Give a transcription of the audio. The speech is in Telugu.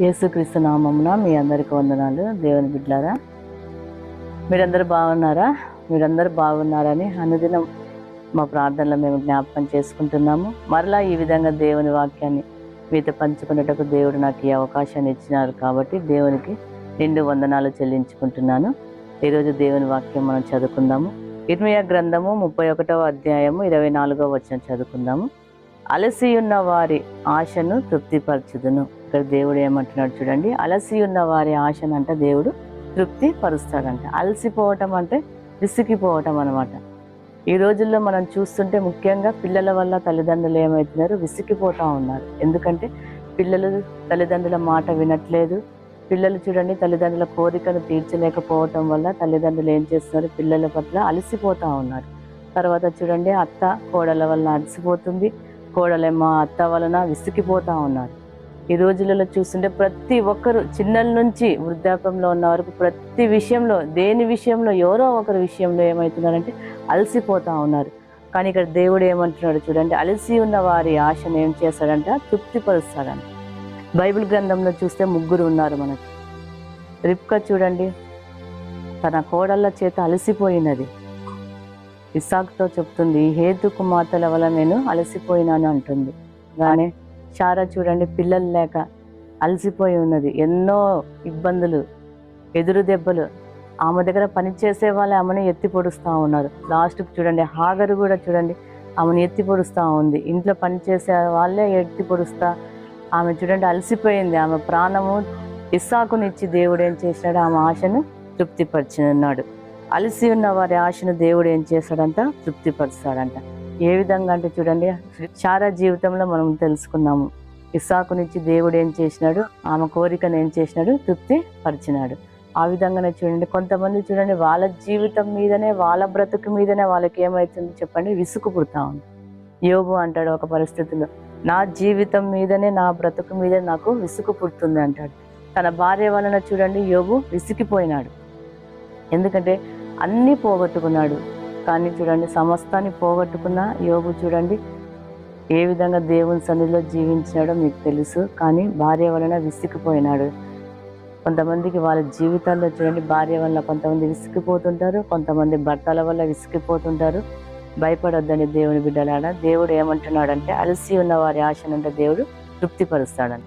యేసుక్రీస్తు నామమున మీ అందరికి వందనాలు. దేవుని బిడ్డారా మీరందరూ బాగున్నారా? మీరందరూ బాగున్నారని అనుదినం మా ప్రార్థనలో మేము జ్ఞాపకం చేసుకుంటున్నాము. మరలా ఈ విధంగా దేవుని వాక్యాన్ని మీతో పంచుకునేటకు దేవుడు నాకు ఈ అవకాశాన్ని ఇచ్చినారు కాబట్టి దేవునికి నిండు వందనాలు చెల్లించుకుంటున్నాను. ఈరోజు దేవుని వాక్యం మనం చదువుకుందాము. ఇర్మియా గ్రంథము ముప్పై ఒకటవ అధ్యాయము ఇరవై నాలుగవ వచ్చిన చదువుకుందాము. అలసి ఉన్న వారి ఆశను తృప్తిపరచుదును. ఇక్కడ దేవుడు ఏమంటున్నాడు చూడండి అలసి ఉన్న వారి ఆశను దేవుడు తృప్తి పరుస్తాడంట. అలసిపోవటం అంటే విసిగిపోవటం అనమాట ఈ రోజుల్లో మనం చూస్తుంటే ముఖ్యంగా పిల్లల వల్ల తల్లిదండ్రులు ఏమవుతున్నారు విసిగిపోతూ ఉన్నారు. ఎందుకంటే పిల్లలు తల్లిదండ్రుల మాట వినట్లేదు. పిల్లలు చూడండి తల్లిదండ్రుల కోరికను తీర్చలేకపోవటం వల్ల తల్లిదండ్రులు ఏం చేస్తున్నారు? పిల్లల పట్ల అలసిపోతూ ఉన్నారు. తర్వాత చూడండి అత్త కోడల వల్ల అలసిపోతుంది. కోడలేమో అత్త వలన విసిగిపోతూ ఉన్నారు. ఈ రోజులలో చూస్తుంటే ప్రతి ఒక్కరు చిన్నల నుంచి వృద్ధాప్యంలో ఉన్న వరకు ప్రతి విషయంలో దేని విషయంలో ఎవరో ఒకరి విషయంలో ఏమవుతున్నారంటే అలసిపోతా ఉన్నారు. కానీ ఇక్కడ దేవుడు ఏమంటున్నాడు చూడండి అలసి ఉన్న వారి ఆశను ఏం చేస్తాడంట? తృప్తిపరుస్తాడంట. బైబిల్ గ్రంథంలో చూస్తే ముగ్గురు ఉన్నారు మనకి. రిప్క చూడండి తన కోడళ్ళ చేత అలసిపోయినది. ఇసాక్తో చెప్తుంది "ఈ హేతు కుమార్తెల వల్ల నేను అలసిపోయినాను అంటుంది. కానీ చారా చూడండి పిల్లలు లేక అలసిపోయి ఉన్నది. ఎన్నో ఇబ్బందులు ఎదురు దెబ్బలు. ఆమె దగ్గర పనిచేసే వాళ్ళే ఆమెను ఎత్తి పొడుస్తూ ఉన్నారు. లాస్ట్కి చూడండి హాగరు కూడా చూడండి ఆమెను ఎత్తి పొడుస్తూ ఉంది. ఇంట్లో పనిచేసే వాళ్ళే ఎత్తి పొడుస్తా ఆమె చూడండి అలసిపోయింది. ఆమె ప్రాణము ఇస్సాకునిచ్చి దేవుడు ఏం చేశాడు? ఆమె ఆశను తృప్తిపరిచినాడు అలసి ఉన్న వారి ఆశను దేవుడు ఏం చేశాడంట? తృప్తిపరుస్తాడంట. ఏ విధంగా అంటే చూడండి చారా జీవితంలో మనం తెలుసుకున్నాము. నుంచి దేవుడు ఏం చేసినాడు? ఆమె కోరికను ఏం చేసినాడు? తృప్తి పరిచినాడు ఆ విధంగానే చూడండి కొంతమంది చూడండి వాళ్ళ జీవితం మీదనే వాళ్ళ బ్రతుకు మీదనే వాళ్ళకి ఏమవుతుంది చెప్పండి? విసుగు పుడతా ఉంది. యోగు అంటాడు ఒక పరిస్థితిలో నా జీవితం మీదనే నా బ్రతుకు మీద నాకు విసుగు పుడుతుంది అంటాడు. తన భార్య వలన చూడండి యోగు విసిగిపోయినాడు. ఎందుకంటే అన్నీ పోగొట్టుకున్నాడు. కానీ చూడండి సమస్తాన్ని పోగొట్టుకున్న యోగు చూడండి. ఏ విధంగా దేవుని సన్నిధిలో జీవించాడో మీకు తెలుసు కానీ భార్య వలన విసిగిపోయినాడు. కొంతమందికి వాళ్ళ జీవితాల్లో చూడండి భార్య వల్ల కొంతమంది విసిగిపోతుంటారు కొంతమంది భర్తల వల్ల విసిగిపోతుంటారు. భయపడొద్దని దేవుని బిడ్డలాడ దేవుడు ఏమంటున్నాడంటే అలసి ఉన్న వారి ఆశనంటే దేవుడు తృప్తిపరుస్తాడని.